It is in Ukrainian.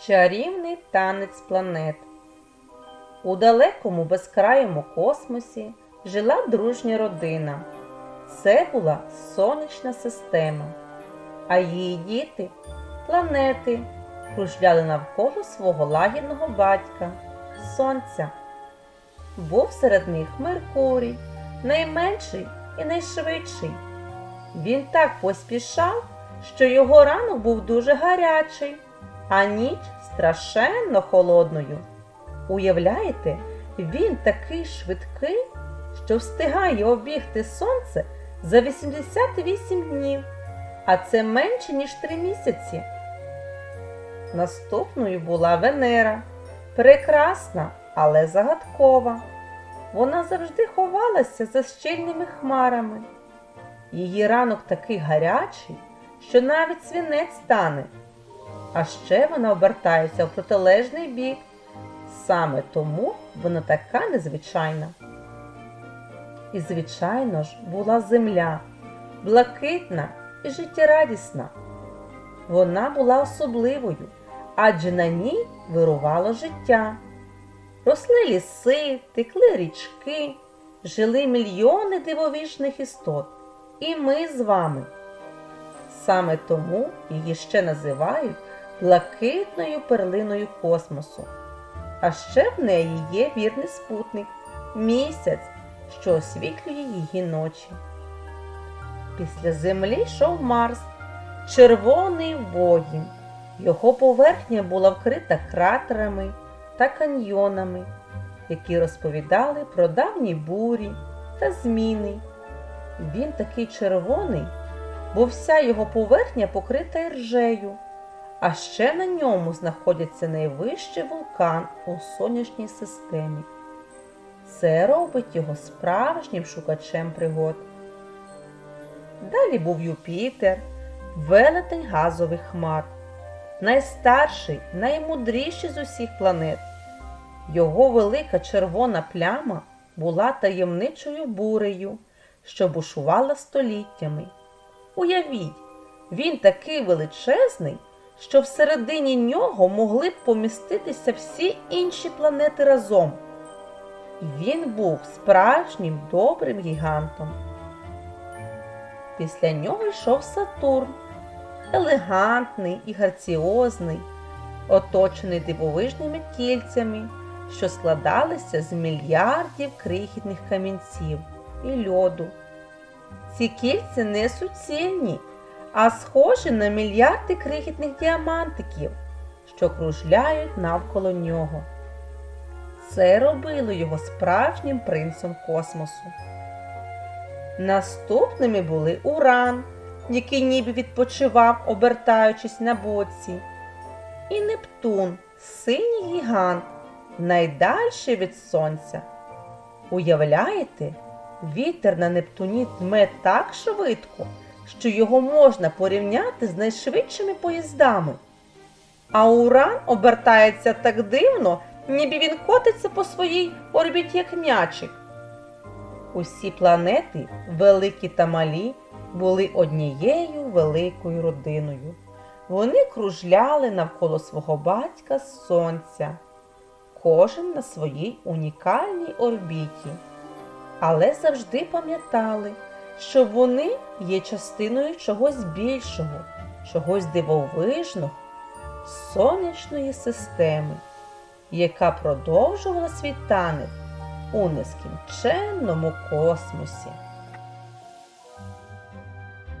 Чарівний танець планет. У далекому безкрайому космосі жила дружня родина. Це була сонячна система, а її діти планети кружляли навколо свого лагідного батька Сонця. Був серед них Меркурій, найменший і найшвидший. Він так поспішав, що його ранок був дуже гарячий, а ніч страшенно холодною. Уявляєте, він такий швидкий, що встигає обігти сонце за 88 днів, а це менше, ніж 3 місяці. Наступною була Венера, прекрасна, але загадкова. Вона завжди ховалася за щільними хмарами. Її ранок такий гарячий, що навіть свінець стане. А ще вона обертається в протилежний бік. Саме тому вона така незвичайна. І, звичайно ж, була земля, блакитна і життєрадісна. Вона була особливою, адже на ній вирувало життя. Росли ліси, текли річки, жили мільйони дивовижних істот. І ми з вами. Саме тому її ще називають блакитною перлиною космосу. А ще в неї є вірний спутник місяць, що освітлює її ночі. Після землі йшов Марс, червоний воїн. Його поверхня була вкрита кратерами та каньйонами, які розповідали про давні бурі та зміни. Він такий червоний, бо вся його поверхня покрита іржею, а ще на ньому знаходиться найвищий вулкан у сонячній системі. Це робить його справжнім шукачем пригод. Далі був Юпітер, велетень газових хмар, найстарший, наймудріший з усіх планет. Його велика червона пляма була таємничою бурею, що бушувала століттями. Уявіть, він такий величезний, що всередині нього могли б поміститися всі інші планети разом. Він був справжнім добрим гігантом. Після нього йшов Сатурн, елегантний і граціозний, оточений дивовижними кільцями, що складалися з мільярдів крихітних камінців і льоду. Ці кільця не суцільні, а схожі на мільярди крихітних діамантиків, що кружляють навколо нього. Це робило його справжнім принцем космосу. Наступними були Уран, який ніби відпочивав, обертаючись на боці, і Нептун, синій гігант, найдальший від сонця. Уявляєте, вітер на Нептуні дме так швидко, що його можна порівняти з найшвидшими поїздами. А Уран обертається так дивно, ніби він котиться по своїй орбіті як м'ячик. Усі планети, великі та малі, були однією великою родиною. Вони кружляли навколо свого батька Сонця, кожен на своїй унікальній орбіті, але завжди пам'ятали, що вони є частиною чогось більшого, чогось дивовижного, сонячної системи, яка продовжувала свій танець у нескінченному космосі.